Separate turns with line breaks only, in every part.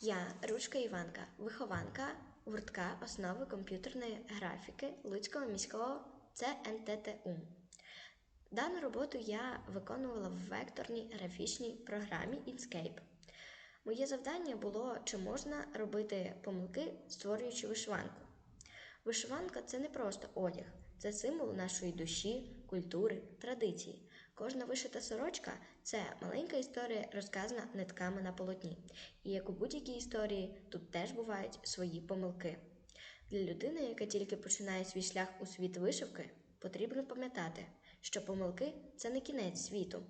Я Ручка Іванка, вихованка гуртка основи комп'ютерної графіки Луцького міського ЦНТТУ. Дану роботу я виконувала в векторній графічній програмі Inkscape. Моє завдання було, чи можна робити помилки, створюючи вишиванку. Вишиванка це не просто одяг, це символ нашої душі, культури, традиції. Кожна вишита сорочка це маленька історія, розказана нитками на полотні. І як у будь-якій історії, тут теж бувають свої помилки. Для людини, яка тільки починає свій шлях у світ вишивки, потрібно пам'ятати, що помилки це не кінець світу.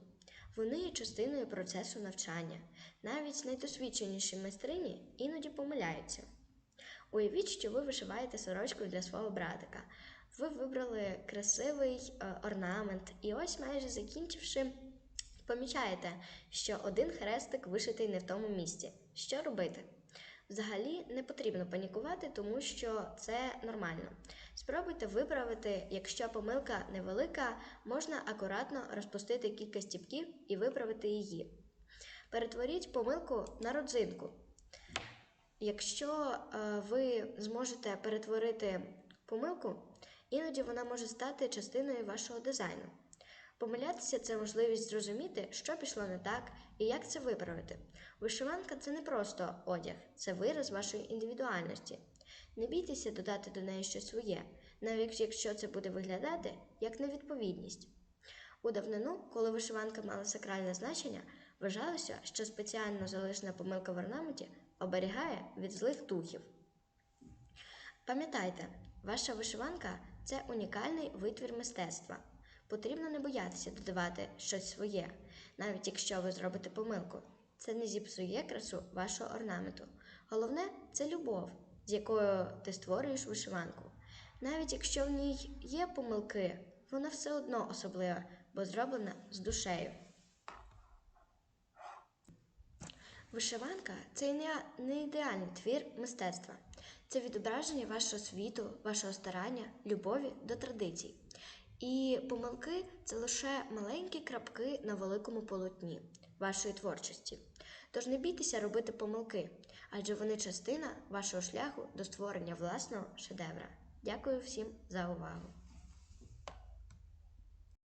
Вони є частиною процесу навчання. Навіть найдосвідченіші майстрині іноді помиляються. Уявіть, що ви вишиваєте сорочку для свого братика. Ви вибрали красивий е, орнамент, і ось майже закінчивши, помічаєте, що один хрестик вишитий не в тому місці. Що робити? Взагалі не потрібно панікувати, тому що це нормально. Спробуйте виправити, якщо помилка невелика, можна акуратно розпустити кілька стіпків і виправити її. Перетворіть помилку на родзинку. Якщо е, ви зможете перетворити помилку, іноді вона може стати частиною вашого дизайну. Помилятися це можливість зрозуміти, що пішло не так і як це виправити. Вишиванка це не просто одяг, це вираз вашої індивідуальності. Не бійтеся додати до неї щось своє, навіть якщо це буде виглядати як невідповідність. У давнину, коли вишиванка мала сакральне значення, вважалося, що спеціально залишена помилка в орнаменті оберігає від злих духів. Пам'ятайте, ваша вишиванка це унікальний витвір мистецтва. Потрібно не боятися додавати щось своє, навіть якщо ви зробите помилку. Це не зіпсує красу вашого орнаменту. Головне це любов, з якою ти створюєш вишиванку. Навіть якщо в ній є помилки, вона все одно особлива, бо зроблена з душею. Вишиванка це не- ідеальний твір мистецтва. Це відображення вашого світу, вашого старання, любові до традицій. І помилки це лише маленькі крапки на великому полотні вашої творчості. Тож не бійтеся робити помилки, адже вони частина вашого шляху до створення власного шедевра. Дякую всім за увагу!